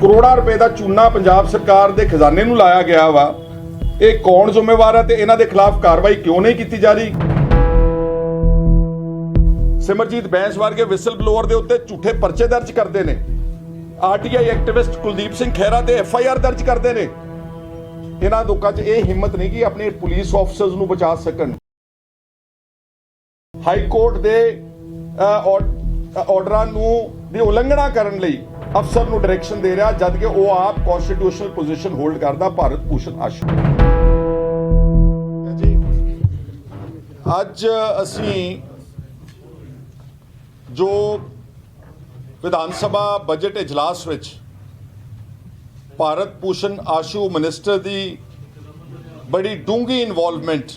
ਕਰੋੜਾਂ ਰੁਪਏ ਦਾ ਚੂਨਾ ਪੰਜਾਬ ਸਰਕਾਰ ਦੇ ਖਜ਼ਾਨੇ ਨੂੰ ਲਾਇਆ ਗਿਆ ਵਾ। ਇਹ ਕੌਣ ਜ਼ਿੰਮੇਵਾਰ ਹੈ ਤੇ ਇਹਨਾਂ ਦੇ ਖਿਲਾਫ ਕਾਰਵਾਈ ਕਿਉਂ ਨਹੀਂ ਕੀਤੀ ਜਾ ਰਹੀ? ਸਿਮਰਜੀਤ ਬੈਂਸ ਵਰਗੇ ਵਿਸਲ ਬਲੋਅਰ ਦੇ ਉੱਤੇ ਝੂਠੇ ਪਰਚੇ ਦਰਜ ਕਰਦੇ ਨੇ। ਆਰਟੀਆਈ ਐਕਟਿਵਿਸਟ ਕੁਲਦੀਪ ਸਿੰਘ ਖਹਿਰਾ ਤੇ ਐਫ ਆਈ ਆਰ ਦਰਜ ਕਰਦੇ ਨੇ। ਇਹਨਾਂ ਲੋਕਾਂ 'ਚ ਇਹ ਹਿੰਮਤ ਨਹੀਂ ਕਿ ਆਪਣੇ ਪੁਲਿਸ ਆਫੀਸਰਸ ਨੂੰ ਬਚਾ ਸਕਣ। ਹਾਈ ਕੋਰਟ ਦੇ ਅ, ਆਰਡਰਾਂ ਨੂੰ ਦੀ ਉਲੰਘਣਾ ਕਰਨ ਲਈ ਅਫਸਰ ਨੂੰ ਡਾਇਰੈਕਸ਼ਨ ਦੇ ਰਿਹਾ, ਜਦ ਕਿ ਉਹ ਆਪ ਕਨਸਟੀਟਿਊਸ਼ਨਲ ਪੋਜੀਸ਼ਨ ਹੋਲਡ ਕਰਦਾ, ਭਾਰਤ ਭੂਸ਼ਣ ਆਸ਼ੂ। ਅੱਜ ਅਸੀਂ ਜੋ ਵਿਧਾਨ ਸਭਾ ਬਜਟ ਇਜਲਾਸ ਵਿੱਚ ਭਾਰਤ ਭੂਸ਼ਣ ਆਸ਼ੂ ਮਿਨਿਸਟਰ ਦੀ ਬੜੀ ਡੂੰਗੀ ਇਨਵੋਲਵਮੈਂਟ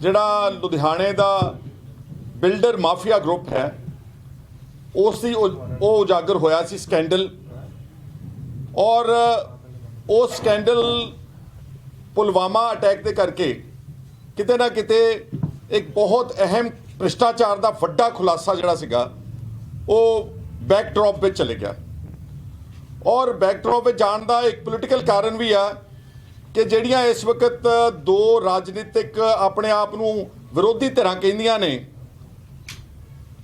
ਜਿਹੜਾ ਲੁਧਿਆਣੇ ਦਾ ਬਿਲਡਰ ਮਾਫੀਆ ਗਰੁੱਪ ਹੈ ਉਸ ਦੀ ਉਹ ਉਜਾਗਰ ਹੋਇਆ ਸੀ ਸਕੈਂਡਲ। ਔਰ, ਉਹ ਸਕੈਂਡਲ ਪੁਲਵਾਮਾ ਅਟੈਕ ਦੇ ਕਰਕੇ ਕਿਤੇ ਨਾ ਕਿਤੇ ਇੱਕ ਬਹੁਤ ਅਹਿਮ ਭ੍ਰਿਸ਼ਟਾਚਾਰ ਦਾ ਵੱਡਾ ਖੁਲਾਸਾ ਜਿਹੜਾ ਸੀਗਾ, ਉਹ ਬੈਕਡ੍ਰੌਪ ਵਿੱਚ ਚਲੇ ਗਿਆ। ਔਰ ਬੈਕਡ੍ਰੌਪ ਵਿੱਚ ਜਾਣ ਦਾ ਇੱਕ ਪੋਲੀਟੀਕਲ ਕਾਰਨ ਵੀ ਆ ਕਿ ਜਿਹੜੀਆਂ ਇਸ ਵਕਤ ਦੋ ਰਾਜਨੀਤਿਕ ਆਪਣੇ ਆਪ ਨੂੰ ਵਿਰੋਧੀ ਧਿਰਾਂ ਕਹਿੰਦੀਆਂ ਨੇ,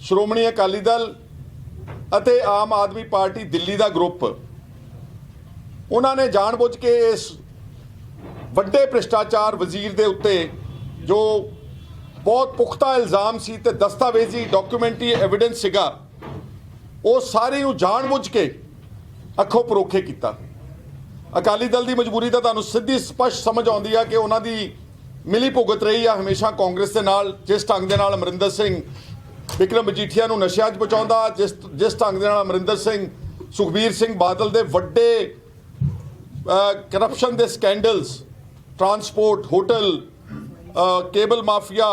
ਸ਼੍ਰੋਮਣੀ ਅਕਾਲੀ ਦਲ ਅਤੇ ਆਮ ਆਦਮੀ ਪਾਰਟੀ ਦਿੱਲੀ ਦਾ ਗਰੁੱਪ। ਉਹਨਾਂ ਨੇ ਜਾਣਬੁੱਝ ਕੇ ਇਸ ਵੱਡੇ ਭ੍ਰਿਸ਼ਟਾਚਾਰ ਵਜ਼ੀਰ ਦੇ ਉੱਤੇ ਜੋ ਬਹੁਤ ਪੁਖਤਾ ਇਲਜ਼ਾਮ ਸੀ ਤੇ ਦਸਤਾਵੇਜ਼ੀ ਡਾਕੂਮੈਂਟਰੀ ਐਵੀਡੈਂਸ ਸੀਗਾ, ਉਹ ਸਾਰੇ ਨੂੰ ਜਾਣਬੁੱਝ ਕੇ ਅੱਖੋਂ ਪਰੋਖੇ ਕੀਤਾ। ਅਕਾਲੀ ਦਲ ਦੀ ਮਜਬੂਰੀ ਤਾਂ ਤੁਹਾਨੂੰ ਸਿੱਧੀ ਸਪਸ਼ਟ ਸਮਝ ਆਉਂਦੀ ਆ ਕਿ ਉਹਨਾਂ ਦੀ ਮਿਲੀ ਭੁਗਤ ਰਹੀ ਆ ਹਮੇਸ਼ਾ ਕਾਂਗਰਸ ਦੇ ਨਾਲ, ਜਿਸ ਢੰਗ ਦੇ ਨਾਲ ਅਮਰਿੰਦਰ ਸਿੰਘ ਵਿਕਰਮ ਮਜੀਠੀਆ ਨੂੰ ਨਸ਼ਿਆਂ 'ਚ ਬਚਾਉਂਦਾ ਜਿਸ ਜਿਸ ਢੰਗ ਦੇ ਨਾਲ ਅਮਰਿੰਦਰ ਸਿੰਘ, ਸੁਖਬੀਰ ਸਿੰਘ ਬਾਦਲ ਦੇ ਵੱਡੇ ਕਰਪਸ਼ਨ ਦੇ scandals transport hotel cable mafia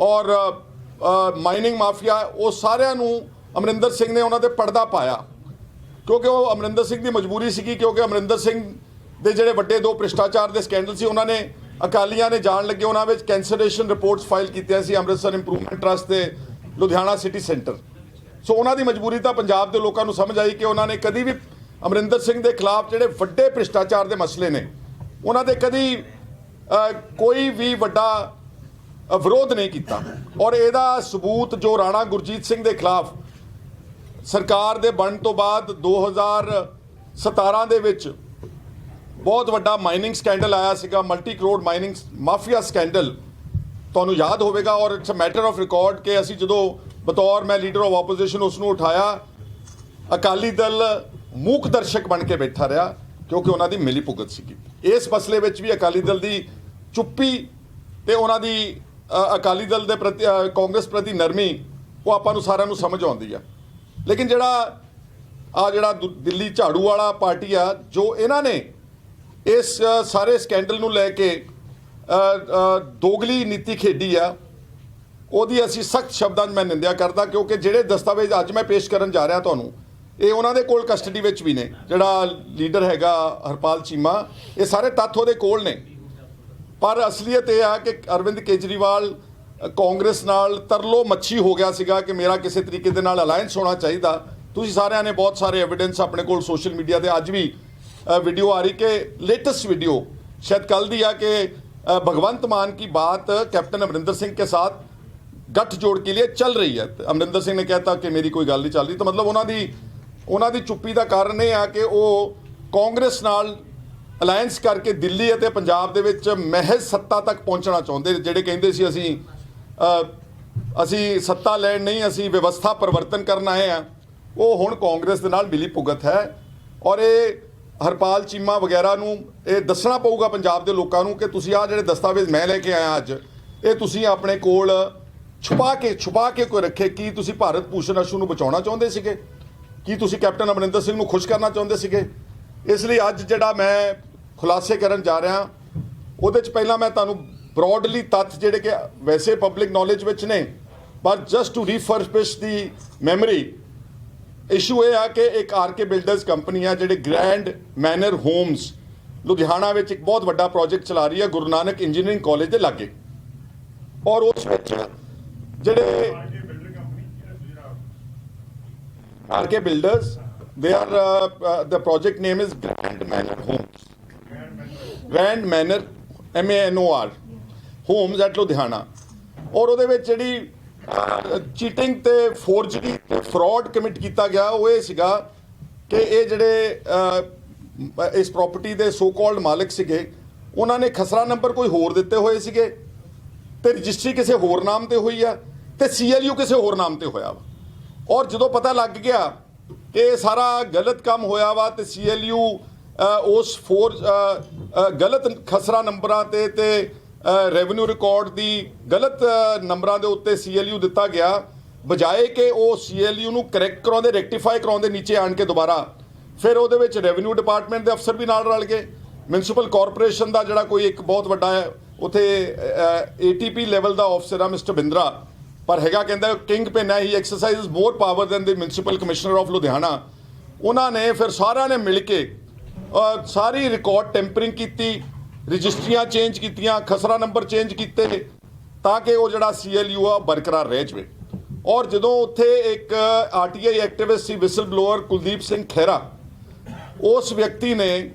ਔਰ ਮਾਈਨਿੰਗ ਮਾਫੀਆ ਉਹ ਸਾਰਿਆਂ ਨੂੰ ਅਮਰਿੰਦਰ ਸਿੰਘ ਨੇ ਉਹਨਾਂ ਦੇ ਪਰਦਾ ਪਾਇਆ। ਕਿਉਂਕਿ ਉਹ ਅਮਰਿੰਦਰ ਸਿੰਘ ਦੀ ਮਜਬੂਰੀ ਸੀਗੀ, ਕਿਉਂਕਿ ਅਮਰਿੰਦਰ ਸਿੰਘ ਦੇ ਜਿਹੜੇ ਵੱਡੇ ਦੋ ਭ੍ਰਿਸ਼ਟਾਚਾਰ ਦੇ ਸਕੈਂਡਲ ਸੀ, ਉਹਨਾਂ ਨੇ ਅਕਾਲੀਆਂ ਨੇ ਜਾਣ ਲੱਗੇ ਉਹਨਾਂ ਵਿੱਚ ਕੈਂਸਲੇਸ਼ਨ ਰਿਪੋਰਟਸ ਫਾਈਲ ਕੀਤੀਆਂ ਸੀ ਅੰਮ੍ਰਿਤਸਰ ਇੰਪਰੂਵਮੈਂਟ ਟਰਸਟ ਤੇ ਲੁਧਿਆਣਾ ਸਿਟੀ ਸੈਂਟਰ ਸੋ ਉਹਨਾਂ ਦੀ ਮਜਬੂਰੀ ਤਾਂ ਪੰਜਾਬ ਦੇ ਲੋਕਾਂ ਨੂੰ ਸਮਝ ਆਈ ਕਿ ਉਹਨਾਂ ਨੇ ਕਦੀ ਵੀ ਅਮਰਿੰਦਰ ਸਿੰਘ ਦੇ ਖਿਲਾਫ ਜਿਹੜੇ ਵੱਡੇ ਭ੍ਰਿਸ਼ਟਾਚਾਰ ਦੇ ਮਸਲੇ ਨੇ, ਉਹਨਾਂ ਦੇ ਕਦੀ ਕੋਈ ਵੀ ਵੱਡਾ ਵਿਰੋਧ ਨਹੀਂ ਕੀਤਾ। ਔਰ ਇਹਦਾ ਸਬੂਤ ਜੋ ਰਾਣਾ ਗੁਰਜੀਤ ਸਿੰਘ ਦੇ ਖਿਲਾਫ ਸਰਕਾਰ ਦੇ ਬਣਨ ਤੋਂ ਬਾਅਦ 2017 ਦੇ ਵਿੱਚ ਬਹੁਤ ਵੱਡਾ ਮਾਈਨਿੰਗ ਸਕੈਂਡਲ ਆਇਆ ਸੀਗਾ multi crore mining mafia scandal ਤੁਹਾਨੂੰ ਯਾਦ ਹੋਵੇਗਾ ਔਰ it's a matter of record ਕਿ ਅਸੀਂ ਜਦੋਂ ਬਤੌਰ ਮੈਂ ਲੀਡਰ ਆਫ ਆਪੋਜੀਸ਼ਨ ਉਸ ਨੂੰ ਉਠਾਇਆ, ਅਕਾਲੀ ਦਲ ਮੂਕ ਦਰਸ਼ਕ ਬਣ ਕੇ ਬੈਠਾ ਰਿਹਾ ਕਿਉਂਕਿ ਉਹਨਾਂ ਦੀ ਮਿਲੀ ਭੁਗਤ ਸੀਗੀ। ਇਸ ਮਸਲੇ ਵਿੱਚ ਵੀ ਅਕਾਲੀ ਦਲ ਦੀ ਚੁੱਪੀ ਤੇ ਉਹਨਾਂ ਦੀ ਅਕਾਲੀ ਦਲ ਦੇ ਪ੍ਰਤੀ ਕਾਂਗਰਸ ਪ੍ਰਤੀ ਨਰਮੀ, ਉਹ ਆਪਾਂ ਨੂੰ ਸਾਰਿਆਂ ਨੂੰ ਸਮਝ ਆਉਂਦੀ ਆ। ਲੇਕਿਨ ਜਿਹੜਾ, ਆ ਜਿਹੜਾ ਦੁ- ਦਿੱਲੀ ਝਾੜੂ ਵਾਲਾ ਪਾਰਟੀ ਆ, ਜੋ ਇਹਨਾਂ ਨੇ ਇਸ ਸਾਰੇ ਸਕੈਂਡਲ ਨੂੰ ਲੈ ਕੇ ਦੋਗਲੀ ਨੀਤੀ ਖੇਡੀ ਆ। ਉਹਦੀ ਅਸੀਂ ਸਖਤ ਸ਼ਬਦਾਂ 'ਚ ਮੈਂ ਨਿੰਦਿਆ ਕਰਦਾ ਕਿਉਂਕਿ ਜਿਹੜੇ ਦਸਤਾਵੇਜ਼ ਅੱਜ ਮੈਂ ਪੇਸ਼ ਕਰਨ ਜਾ ਰਿਹਾ ਤੁਹਾਨੂੰ, ਇਹ ਉਹਨਾਂ ਦੇ ਕੋਲ ਕਸਟਡੀ ਵਿੱਚ ਵੀ ਨੇ। ਜਿਹੜਾ ਲੀਡਰ ਹੈਗਾ ਹਰਪਾਲ ਚੀਮਾ, ਇਹ ਸਾਰੇ ਤੱਥ ਉਹਦੇ ਕੋਲ ਨੇ। ਪਰ ਅਸਲੀਅਤ ਇਹ ਆ ਕਿ ਅਰਵਿੰਦ ਕੇਜਰੀਵਾਲ ਕਾਂਗਰਸ ਨਾਲ ਤਰਲੋ ਮੱਛੀ ਹੋ ਗਿਆ ਸੀਗਾ ਕਿ ਮੇਰਾ ਕਿਸੇ ਤਰੀਕੇ ਦੇ ਨਾਲ ਅਲਾਈਅੰਸ ਹੋਣਾ ਚਾਹੀਦਾ। ਤੁਸੀਂ ਸਾਰਿਆਂ ਨੇ ਬਹੁਤ ਸਾਰੇ ਐਵੀਡੈਂਸ ਆਪਣੇ ਕੋਲ ਸੋਸ਼ਲ ਮੀਡੀਆ ਤੇ ਅੱਜ ਵੀ ਵੀਡੀਓ ਆ ਰਹੀ ਕਿ ਲੇਟੈਸਟ ਵੀਡੀਓ शायद कल दिया कि अ, भगवंत मान की बात कैप्टन अमरिंदर सिंह के साथ ਗੱਠਜੋੜ ਕੇ ਲਈ ਚੱਲ ਰਹੀ ਹੈ ਤੇ ਅਮਰਿੰਦਰ ਸਿੰਘ ਨੇ ਕਹਿਤਾ ਕਿ ਮੇਰੀ ਕੋਈ ਗੱਲ ਨਹੀਂ ਚੱਲ ਰਹੀ ਤਾਂ ਮਤਲਬ ਉਹਨਾਂ ਦੀ ਉਹਨਾਂ ਦੀ ਚੁੱਪੀ ਦਾ ਕਾਰਨ ਇਹ ਆ ਕਿ ਉਹ ਕਾਂਗਰਸ ਨਾਲ ਅਲਾਈਅੰਸ ਕਰਕੇ ਦਿੱਲੀ ਅਤੇ ਪੰਜਾਬ ਦੇ ਵਿੱਚ ਮਹਿਜ਼ ਸੱਤਾ ਤੱਕ ਪਹੁੰਚਣਾ ਚਾਹੁੰਦੇ ਜਿਹੜੇ ਕਹਿੰਦੇ ਸੀ ਅਸੀਂ ਅ, ਅਸੀਂ ਸੱਤਾ ਲੈਣ ਨਹੀਂ ਅਸੀਂ ਵਿਵਸਥਾ ਪਰਿਵਰਤਨ ਕਰਨ ਆਏ ਆ ਉਹ ਹੁਣ ਕਾਂਗਰਸ ਦੇ ਨਾਲ ਮਿਲੀ ਭੁਗਤ ਹੈ ਔਰ ਇਹ ਹਰਪਾਲ ਚੀਮਾ ਵਗੈਰਾ ਨੂੰ ਇਹ ਦੱਸਣਾ ਪਊਗਾ ਪੰਜਾਬ ਦੇ ਲੋਕਾਂ ਨੂੰ ਕਿ ਤੁਸੀਂ ਆਹ ਜਿਹੜੇ ਦਸਤਾਵੇਜ਼ ਮੈਂ ਲੈ ਕੇ ਆਇਆ ਅੱਜ, ਇਹ ਤੁਸੀਂ ਆਪਣੇ ਕੋਲ ਛੁਪਾ ਕੇ ਛੁਪਾ ਕੇ ਕੋਈ ਰੱਖੇ ਕੀ ਤੁਸੀਂ ਭਾਰਤ ਭੂਸ਼ਣ ਅਸ਼ੂ ਨੂੰ ਬਚਾਉਣਾ ਚਾਹੁੰਦੇ ਸੀਗੇ? ਕੀ ਤੁਸੀਂ ਕੈਪਟਨ ਅਮਰਿੰਦਰ ਸਿੰਘ ਨੂੰ ਖੁਸ਼ ਕਰਨਾ ਚਾਹੁੰਦੇ ਸੀਗੇ? ਇਸ ਲਈ ਅੱਜ ਜਿਹੜਾ ਮੈਂ ਖੁਲਾਸੇ ਕਰਨ ਜਾ ਰਿਹਾ, ਉਹਦੇ ਚ ਪਹਿਲਾਂ ਮੈਂ ਤੁਹਾਨੂੰ ਬ੍ਰੌਡਲੀ ਤੱਥ ਜਿਹੜੇ ਕਿ ਵੈਸੇ ਪਬਲਿਕ ਨੌਲੇਜ ਵਿੱਚ ਨੇ, ਪਰ just to refurbish the memory issue ਇਹ ਆ ਕਿ ਇੱਕ ਆਰਕੇ ਬਿਲਡਰਸ ਕੰਪਨੀ ਆ ਜਿਹੜੇ ਗ੍ਰੈਂਡ ਮੈਨਰ ਹੋਮਸ ਲੁਧਿਆਣਾ ਵਿੱਚ ਇੱਕ ਬਹੁਤ ਵੱਡਾ ਪ੍ਰੋਜੈਕਟ ਚਲਾ ਰਹੀ ਹੈ ਗੁਰੂ ਨਾਨਕ ਇੰਜੀਨੀਅਰਿੰਗ ਕਾਲਜ ਦੇ ਲਾਗੇ। ਔਰ ਉਸ ਵਿੱਚ ਜਿਹੜੇ ਆਰਕੇ ਬਿਲਡਰਸ ਦੇ are uh, project name is Grand Manor Homes Grand Manor M A N O R O Homes at Ludhiana ਔਰ ਉਹਦੇ ਵਿੱਚ ਜਿਹੜੀ ਚੀਟਿੰਗ ਤੇ ਫੋਰਜਰੀ ਤੇ ਫਰਾਡ ਕਮਿਟ ਕੀਤਾ ਗਿਆ। ਉਹ ਇਹ ਸੀਗਾ ਕਿ ਇਹ ਜਿਹੜੇ ਇਸ ਪ੍ਰਾਪਰਟੀ ਦੇ ਸੋ ਕਾਲਡ ਮਾਲਕ ਸੀਗੇ, ਉਹਨਾਂ ਨੇ ਖਸਰਾ ਨੰਬਰ ਕੋਈ ਹੋਰ ਦਿੱਤੇ ਹੋਏ ਸੀਗੇ ਤੇ ਰਜਿਸਟਰੀ ਕਿਸੇ ਹੋਰ ਨਾਮ ਤੇ ਹੋਈ ਆ ਤੇ ਸੀਐਲਯੂ ਕਿਸੇ ਹੋਰ ਨਾਮ ਤੇ ਹੋਇਆ ਵਾ। ਔਰ ਜਦੋਂ ਪਤਾ ਲੱਗ ਗਿਆ ਕਿ ਇਹ ਸਾਰਾ ਗਲਤ ਕੰਮ ਹੋਇਆ ਵਾ ਤੇ ਸੀਐਲਯੂ ਉਸ ਫੋਰ ਗਲਤ ਖਸਰਾ ਨੰਬਰਾਂ ਤੇ ਤੇ ਰੈਵਨਿਊ ਰਿਕਾਰਡ ਦੀ ਗਲਤ ਨੰਬਰਾਂ ਦੇ ਉੱਤੇ ਸੀਐਲਯੂ ਦਿੱਤਾ ਗਿਆ, ਬਜਾਏ ਕਿ ਉਹ ਸੀਐਲਯੂ ਨੂੰ ਕਰੈਕਟ ਕਰਾਉਂਦੇ ਰੈਕਟੀਫਾਈ ਕਰਾਉਂਦੇ, ਨੀਚੇ ਆਣ ਕੇ ਦੁਬਾਰਾ। ਫਿਰ ਉਹਦੇ ਵਿੱਚ ਰੈਵਨਿਊ ਡਿਪਾਰਟਮੈਂਟ ਦੇ ਅਫਸਰ ਵੀ ਨਾਲ ਰਲ ਗਏ। ਮਿਊਨਿਸਪਲ ਕਾਰਪੋਰੇਸ਼ਨ ਦਾ ਜਿਹੜਾ ਕੋਈ ਇੱਕ ਬਹੁਤ ਵੱਡਾ ਹੈ, ਉਥੇ ਏਟੀਪੀ ਲੈਵਲ ਦਾ ਅਫਸਰ ਆ ਮਿਸਟਰ ਬਿੰਦਰਾ। ਪਰ ਹੈਗਾ ਕਹਿੰਦਾ ਕਿੰਗ ਪਿਨ ਹੈ he exercises more power than the municipal commissioner of Ludhiana ਉਹਨਾਂ ਨੇ ਫਿਰ ਸਾਰਿਆਂ ਨੇ ਮਿਲ ਕੇ ਸਾਰੀ ਰਿਕਾਰਡ ਟੈਂਪਰਿੰਗ ਕੀਤੀ। ਰਜਿਸਟਰੀਆਂ ਚੇਂਜ ਕੀਤੀਆਂ, ਖਸਰਾ ਨੰਬਰ ਚੇਂਜ ਕੀਤੇ ਤਾਂ ਕਿ ਉਹ ਜਿਹੜਾ ਸੀਐਲਯੂ ਆ ਬਰਕਰਾਰ ਰਹਿ ਜਾਵੇ। ਔਰ ਜਦੋਂ ਉੱਥੇ ਇੱਕ ਆਰਟੀਆਈ ਐਕਟਿਵਿਸਟ ਸੀ ਵਿਸਲ ਬਲੋਅਰ ਕੁਲਦੀਪ ਸਿੰਘ ਖਹਿਰਾ, ਉਸ ਵਿਅਕਤੀ ਨੇ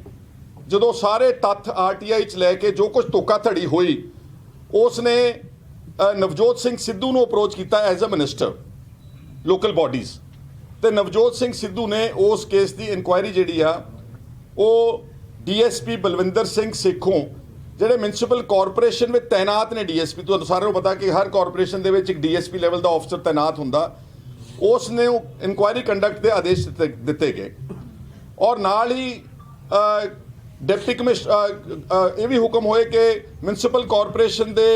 ਜਦੋਂ ਸਾਰੇ ਤੱਥ ਆਰਟੀਆਈ ਚ ਲੈ ਕੇ ਜੋ ਕੁਝ ਧੋਖਾਧੜੀ ਹੋਈ ਉਸ ਨੇ ਨਵਜੋਤ ਸਿੰਘ ਸਿੱਧੂ ਨੂੰ ਅਪਰੋਚ ਕੀਤਾ as a minister local bodies ਤੇ ਨਵਜੋਤ ਸਿੰਘ ਸਿੱਧੂ ਨੇ ਉਸ ਕੇਸ ਦੀ ਇਨਕੁਆਇਰੀ ਜਿਹੜੀ ਆ, ਉਹ ਡੀਐਸਪੀ ਬਲਵਿੰਦਰ ਸਿੰਘ ਸੇਖੋਂ, ਜਿਹੜੇ ਮਿਊਨਿਸਪਲ ਕਾਰਪੋਰੇਸ਼ਨ ਵਿੱਚ ਤਾਇਨਾਤ ਨੇ ਡੀਐਸਪੀ, ਤੁਹਾਨੂੰ ਸਾਰਿਆਂ ਨੂੰ ਪਤਾ ਕਿ ਹਰ ਕਾਰਪੋਰੇਸ਼ਨ ਦੇ ਵਿੱਚ ਇੱਕ ਡੀਐਸਪੀ ਲੈਵਲ ਦਾ ਅਫਸਰ ਤਾਇਨਾਤ ਹੁੰਦਾ। ਉਸ ਨੇ ਇਨਕੁਆਇਰੀ ਕੰਡਕਟ ਦੇ ਆਦੇਸ਼ ਦਿੱਤੇ ਦਿੱਤੇ ਗਏ। ਔਰ ਨਾਲ ਹੀ ਡਿਪਟੀ ਕਮਿਸ਼ਨਰ ਇਹ ਵੀ ਹੁਕਮ ਹੋਏ ਕਿ ਮਿਊਨਿਸਪਲ ਕਾਰਪੋਰੇਸ਼ਨ ਦੇ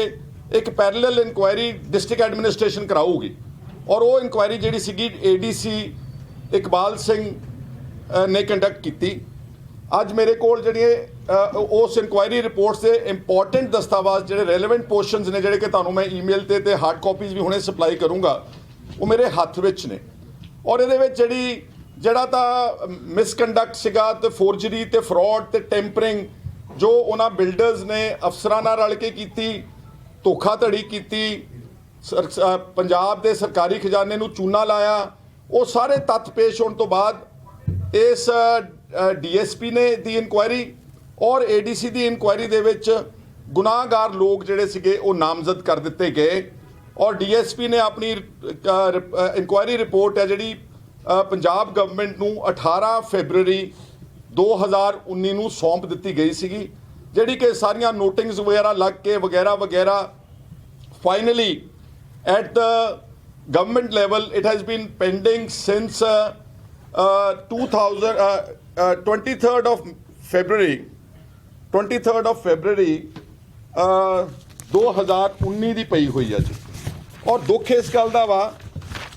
ਇੱਕ ਪੈਰਲਲ ਇਨਕੁਆਇਰੀ ਡਿਸਟ੍ਰਿਕਟ ਐਡਮਿਨਿਸਟ੍ਰੇਸ਼ਨ ਕਰਾਊਗੀ। ਔਰ ਉਹ ਇਨਕੁਆਇਰੀ ਜਿਹੜੀ ਸੀਗੀ ਏਡੀਸੀ ਇਕਬਾਲ ਸਿੰਘ ਨੇ ਕੰਡਕਟ ਕੀਤੀ। ਅੱਜ ਮੇਰੇ ਕੋਲ ਜਿਹੜੀਆਂ ਉਸ ਇਨਕੁਆਇਰੀ ਰਿਪੋਰਟਸ ਦੇ ਇੰਪੋਰਟੈਂਟ ਦਸਤਾਵੇਜ਼, ਜਿਹੜੇ ਰੈਲੇਵੈਂਟ ਪੋਰਸ਼ਨਸ ਨੇ, ਜਿਹੜੇ ਕਿ ਤੁਹਾਨੂੰ ਮੈਂ ਈਮੇਲ ਤੇ ਤੇ ਹਾਰਡ ਕਾਪੀਜ਼ ਵੀ ਹੁਣੇ ਸਪਲਾਈ ਕਰੂੰਗਾ, ਉਹ ਮੇਰੇ ਹੱਥ ਵਿੱਚ ਨੇ। ਔਰ ਇਹਦੇ ਵਿੱਚ ਜਿਹੜੀ, ਜਿਹੜਾ ਤਾਂ ਮਿਸਕੰਡਕਟ ਸੀਗਾ ਤੇ ਫੋਰਜਰੀ ਤੇ ਫਰਾਡ ਤੇ ਟੈਂਪਰਿੰਗ ਜੋ ਉਹਨਾਂ ਬਿਲਡਰਸ ਨੇ ਅਫਸਰਾਂ ਨਾਲ ਰਲ ਕੇ ਕੀਤੀ, ਧੋਖਾਧੜੀ ਕੀਤੀ, ਸਰ- ਪੰਜਾਬ ਦੇ ਸਰਕਾਰੀ ਖਜ਼ਾਨੇ ਨੂੰ ਚੂਨਾ ਲਾਇਆ, ਉਹ ਸਾਰੇ ਤੱਥ ਪੇਸ਼ ਹੋਣ ਤੋਂ ਬਾਅਦ ਇਸ ਡੀਐਸਪੀ ਨੇ ਦੀ ਇਨਕੁਆਇਰੀ ਔਰ ਏਡੀਸੀ ਦੀ ਇਨਕੁਆਇਰੀ ਦੇ ਵਿੱਚ ਗੁਨਾਹਗਾਰ ਲੋਕ ਜਿਹੜੇ ਸੀਗੇ ਉਹ ਨਾਮਜ਼ਦ ਕਰ ਦਿੱਤੇ ਗਏ। ਔਰ ਡੀਐਸਪੀ ਨੇ ਆਪਣੀ ਇਨਕੁਆਇਰੀ ਰਿਪੋਰਟ ਹੈ ਜਿਹੜੀ ਪੰਜਾਬ ਗਵਰਨਮੈਂਟ ਨੂੰ 18 ਫੈਬਰੂਅਰੀ 2019 ਨੂੰ ਸੌਂਪ ਦਿੱਤੀ ਗਈ ਸੀਗੀ ਜਿਹੜੀ ਕਿ ਸਾਰੀਆਂ ਨੋਟਿੰਗਸ ਵਗੈਰਾ ਲੱਗ ਕੇ ਵਗੈਰਾ ਵਗੈਰਾ finally at the government level it has been pending since uh, 2000 uh, uh, 23rd of february 23rd of february uh, 2019 ਦੀ ਪਈ ਹੋਈ ਹੈ ਜੀ। ਔਰ ਦੁੱਖ ਇਸ ਗੱਲ ਦਾ ਵਾ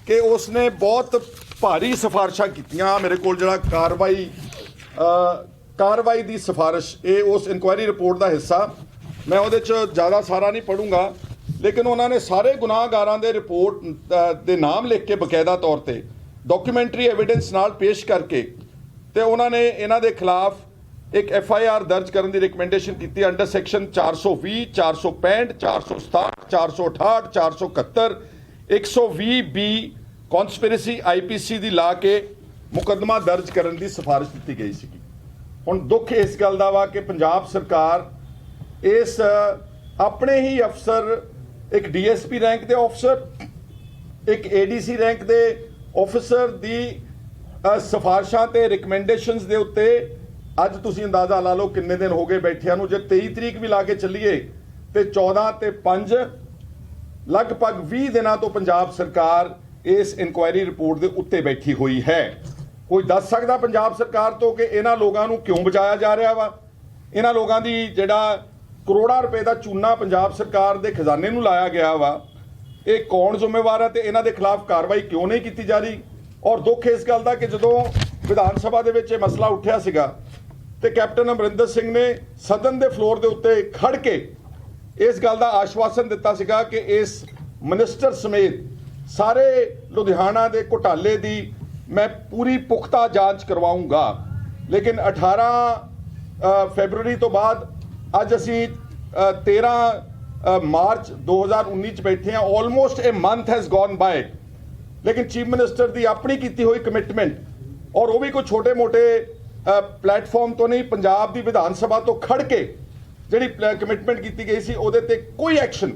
ਕਿ ਉਸਨੇ ਬਹੁਤ ਭਾਰੀ ਸਿਫਾਰਸ਼ਾਂ ਕੀਤੀਆਂ। ਮੇਰੇ ਕੋਲ ਜਿਹੜਾ ਕਾਰਵਾਈ ਕਾਰਵਾਈ ਦੀ ਸਿਫਾਰਿਸ਼ ਇਹ ਉਸ ਇਨਕੁਆਇਰੀ ਰਿਪੋਰਟ ਦਾ ਹਿੱਸਾ। ਮੈਂ ਉਹਦੇ ਚ ਜ਼ਿਆਦਾ ਸਾਰਾ ਨਹੀਂ ਪੜੂੰਗਾ। ਲੇਕਿਨ ਉਹਨਾਂ ਨੇ ਸਾਰੇ ਗੁਨਾਹਗਾਰਾਂ ਦੇ ਰਿਪੋਰਟ ਦੇ ਨਾਮ ਲਿਖ ਕੇ ਬਕਾਇਦਾ ਤੌਰ ਤੇ ਡਾਕੂਮੈਂਟਰੀ ਐਵੀਡੈਂਸ ਨਾਲ ਪੇਸ਼ ਕਰਕੇ ਤੇ ਉਹਨਾਂ ਨੇ ਇਹਨਾਂ ਦੇ ਖਿਲਾਫ ਇੱਕ ਐਫ ਆਈ ਆਰ ਦਰਜ ਕਰਨ ਦੀ ਰეკਮੈਂਡੇਸ਼ਨ ਕੀਤੀ under section 420 465 467 468 471 120 B conspiracy IPC ਦੀ ਲਾ ਕੇ ਮੁਕੱਦਮਾ ਦਰਜ ਕਰਨ ਦੀ ਸਿਫਾਰਿਸ਼ ਦਿੱਤੀ ਗਈ ਸੀ ਹੁਣ ਦੁੱਖ ਇਸ ਗੱਲ ਦਾ ਵਾ ਕਿ ਪੰਜਾਬ ਸਰਕਾਰ ਇਸ ਆਪਣੇ ਹੀ ਅਫਸਰ, ਇੱਕ ਡੀਐਸਪੀ ਰੈਂਕ ਦੇ ਅਫਸਰ, ਇੱਕ ਏਡੀਸੀ ਰੈਂਕ ਦੇ ਅਫਸਰ ਦੀ ਸਿਫਾਰਸ਼ਾਂ ਤੇ ਰეკਮੈਂਡੇਸ਼ਨਸ ਦੇ ਉੱਤੇ ਅੱਜ ਤੁਸੀਂ ਅੰਦਾਜ਼ਾ ਲਾ ਲਓ ਕਿੰਨੇ ਦਿਨ ਹੋ ਗਏ ਬੈਠਿਆਂ ਨੂੰ। ਜੇ 23 ਤਰੀਕ ਵੀ ਲਾ ਕੇ ਚੱਲੀਏ, ਤੇ 14 ਤੇ 5 ਲਗਭਗ 20 ਦਿਨਾਂ ਤੋਂ ਪੰਜਾਬ ਸਰਕਾਰ ਇਸ ਇਨਕੁਆਇਰੀ ਰਿਪੋਰਟ ਦੇ ਉੱਤੇ ਬੈਠੀ ਹੋਈ ਹੈ। ਕੋਈ ਦੱਸ ਸਕਦਾ ਪੰਜਾਬ ਸਰਕਾਰ ਤੋਂ ਕਿ ਇਹਨਾਂ ਲੋਕਾਂ ਨੂੰ ਕਿਉਂ ਬਚਾਇਆ ਜਾ ਰਿਹਾ ਵਾ? ਇਹਨਾਂ ਲੋਕਾਂ ਦੀ ਜਿਹੜਾ ਕਰੋੜਾਂ ਰੁਪਏ ਦਾ ਚੂਨਾ ਪੰਜਾਬ ਸਰਕਾਰ ਦੇ ਖਜ਼ਾਨੇ ਨੂੰ ਲਾਇਆ ਗਿਆ ਵਾ, ਇਹ ਕੌਣ ਜ਼ਿੰਮੇਵਾਰ ਹੈ ਤੇ ਇਹਨਾਂ ਦੇ ਖਿਲਾਫ ਕਾਰਵਾਈ ਕਿਉਂ ਨਹੀਂ ਕੀਤੀ ਜਾ ਰਹੀ? ਔਰ ਦੁੱਖ ਇਸ ਗੱਲ ਦਾ ਕਿ ਜਦੋਂ ਵਿਧਾਨ ਸਭਾ ਦੇ ਵਿੱਚ ਇਹ ਮਸਲਾ ਉੱਠਿਆ ਸੀਗਾ ਤੇ ਕੈਪਟਨ ਅਮਰਿੰਦਰ ਸਿੰਘ ਨੇ ਸਦਨ ਦੇ ਫਲੋਰ ਦੇ ਉੱਤੇ ਖੜ ਕੇ ਇਸ ਗੱਲ ਦਾ ਆਸ਼ਵਾਸਨ ਦਿੱਤਾ ਸੀਗਾ ਕਿ ਇਸ ਮਿਨਿਸਟਰ ਸਮੇਤ ਸਾਰੇ ਲੁਧਿਆਣਾ ਦੇ ਘੁਟਾਲੇ ਦੀ ਮੈਂ ਪੂਰੀ ਪੁਖਤਾ ਜਾਂਚ ਕਰਵਾਉਂਗਾ। ਲੇਕਿਨ 18 ਅ, ਤੋਂ ਬਾਅਦ ਅੱਜ ਅਸੀਂ ਅ, 13 ਅ, ਮਾਰਚ 2019 ਚ ਬੈਠੇ ਹਾਂ। Almost a month has gone by ਲੇਕਿਨ ਚੀਫ ਮਿਨਿਸਟਰ ਦੀ ਆਪਣੀ ਕੀਤੀ ਹੋਈ ਕਮਿਟਮੈਂਟ ਔਰ ਉਹ ਵੀ ਕੋਈ ਛੋਟੇ-ਮੋਟੇ ਪਲੇਟਫਾਰਮ ਤੋਂ ਨਹੀਂ, ਪੰਜਾਬ ਦੀ ਵਿਧਾਨ ਸਭਾ ਤੋਂ ਖੜ ਕੇ ਜਿਹੜੀ ਕਮਿਟਮੈਂਟ ਕੀਤੀ ਗਈ ਸੀ, ਉਹਦੇ ਤੇ ਕੋਈ ਐਕਸ਼ਨ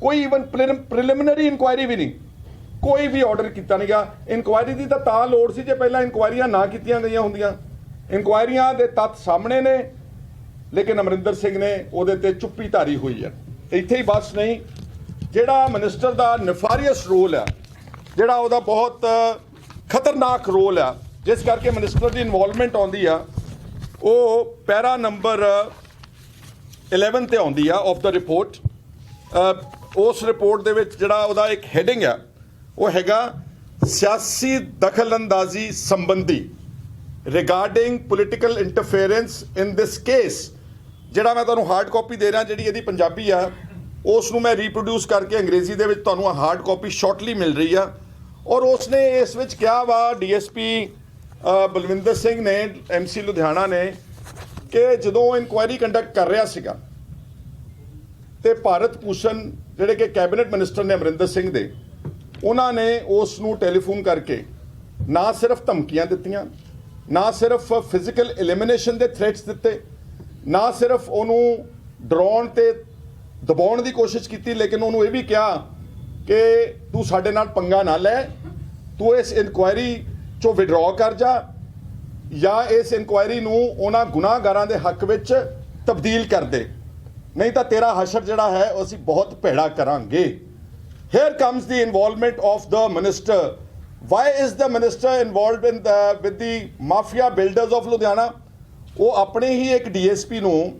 ਕੋਈ ਇਵਨ ਪ੍ਰੀਲਿਮਿਨਰੀ ਇਨਕੁਆਇਰੀ ਵੀ ਨਹੀਂ, ਕੋਈ ਵੀ ਆਰਡਰ ਕੀਤਾ ਨਹੀਂ ਗਿਆ। ਇਨਕੁਆਇਰੀ ਦੀ ਤਾਂ ਤਾਂ ਲੋੜ ਸੀ ਜੇ ਪਹਿਲਾਂ ਇਨਕੁਆਇਰੀਆਂ ਨਾ ਕੀਤੀਆਂ ਗਈਆਂ ਹੁੰਦੀਆਂ। ਇਨਕੁਆਇਰੀਆਂ ਦੇ ਤੱਤ ਸਾਹਮਣੇ ਨੇ, ਲੇਕਿਨ ਅਮਰਿੰਦਰ ਸਿੰਘ ਨੇ ਉਹਦੇ ਤੇ ਚੁੱਪੀ ਧਾਰੀ ਹੋਈ ਹੈ ਇੱਥੇ ਹੀ ਬਸ ਨਹੀਂ, ਜਿਹੜਾ ਮਿਨਿਸਟਰ ਦਾ ਨਫਾਰੀਅਸ ਰੋਲ ਆ ਜਿਹੜਾ ਉਹਦਾ ਬਹੁਤ ਖਤਰਨਾਕ ਰੋਲ ਆ। ਜਿਸ ਕਰਕੇ ਮਿਨਿਸਟਰ ਦੀ ਇਨਵੋਲਵਮੈਂਟ ਆਉਂਦੀ ਆ, ਉਹ ਪੈਰਾ ਨੰਬਰ 11 ਤੇ ਆਉਂਦੀ ਆ ਆਫ ਦਾ ਰਿਪੋਰਟ ਉਸ ਰਿਪੋਰਟ ਦੇ ਵਿੱਚ ਜਿਹੜਾ ਉਹਦਾ ਇੱਕ ਹੈਡਿੰਗ ਆ, ਉਹ ਹੈਗਾ ਸਿਆਸੀ ਦਖਲਅੰਦਾਜ਼ੀ ਸੰਬੰਧੀ regarding political interference in this case ਜਿਹੜਾ ਮੈਂ ਤੁਹਾਨੂੰ ਹਾਰਡ ਕਾਪੀ ਦੇ ਰਿਹਾ, ਜਿਹੜੀ ਇਹਦੀ ਪੰਜਾਬੀ ਆ, ਉਸ ਨੂੰ ਮੈਂ ਰੀਪਰੋਡਿਊਸ ਕਰਕੇ ਅੰਗਰੇਜ਼ੀ ਦੇ ਵਿੱਚ ਤੁਹਾਨੂੰ ਹਾਰਡ ਕਾਪੀ ਸ਼ਾਰਟਲੀ ਮਿਲ ਰਹੀ ਆ। ਔਰ ਉਸ ਨੇ ਇਸ ਵਿੱਚ ਕਿਹਾ ਵਾ, ਡੀਐਸਪੀ ਬਲਵਿੰਦਰ ਸਿੰਘ ਨੇ ਐਮਸੀ ਲੁਧਿਆਣਾ ਨੇ, ਕਿ ਜਦੋਂ ਇਨਕੁਆਇਰੀ ਕੰਡਕਟ ਕਰ ਰਿਹਾ ਸੀਗਾ, ਤੇ ਭਾਰਤ ਭੂਸ਼ਣ ਜਿਹੜੇ ਕਿ ਕੈਬਨਿਟ ਮਿਨਿਸਟਰ ਨੇ ਅਮਰਿੰਦਰ ਸਿੰਘ ਦੇ, ਉਹਨਾਂ ਨੇ ਉਸ ਨੂੰ ਟੈਲੀਫੋਨ ਕਰਕੇ ਨਾ ਸਿਰਫ ਧਮਕੀਆਂ ਦਿੱਤੀਆਂ, ਨਾ ਸਿਰਫ ਫਿਜ਼ੀਕਲ ਐਲੀਮੀਨੇਸ਼ਨ ਦੇ ਥ੍ਰੈਟਸ ਦਿੱਤੇ, ਨਾ ਸਿਰਫ ਉਹਨੂੰ ਡਰਾਉਣ ਤੇ ਦਬਾਉਣ ਦੀ ਕੋਸ਼ਿਸ਼ ਕੀਤੀ, ਲੇਕਿਨ ਉਹਨੂੰ ਇਹ ਵੀ ਕਿਹਾ ਕਿ ਤੂੰ ਸਾਡੇ ਨਾਲ ਪੰਗਾ ਨਾ ਲੈ ਤੂੰ ਇਸ ਇਨਕੁਆਇਰੀ ਚੋਂ ਵਿਡਰਾਅ ਕਰ ਜਾ ਜਾਂ ਇਸ ਇਨਕੁਆਇਰੀ ਨੂੰ ਉਹਨਾਂ ਗੁਨਾਹਗਾਰਾਂ ਦੇ ਹੱਕ ਵਿੱਚ ਤਬਦੀਲ ਕਰ ਦੇ। ਨਹੀਂ ਤਾਂ ਤੇਰਾ ਹਸ਼ਰ ਜਿਹੜਾ ਹੈ, ਉਹ ਅਸੀਂ ਬਹੁਤ ਭੈੜਾ ਕਰਾਂਗੇ। Here comes the involvement of the minister. Why is the minister involved in the, with the mafia builders of ludhiana? ਉਹ ਆਪਣੇ ਹੀ ਇੱਕ ਡੀਐਸਪੀ ਨੂੰ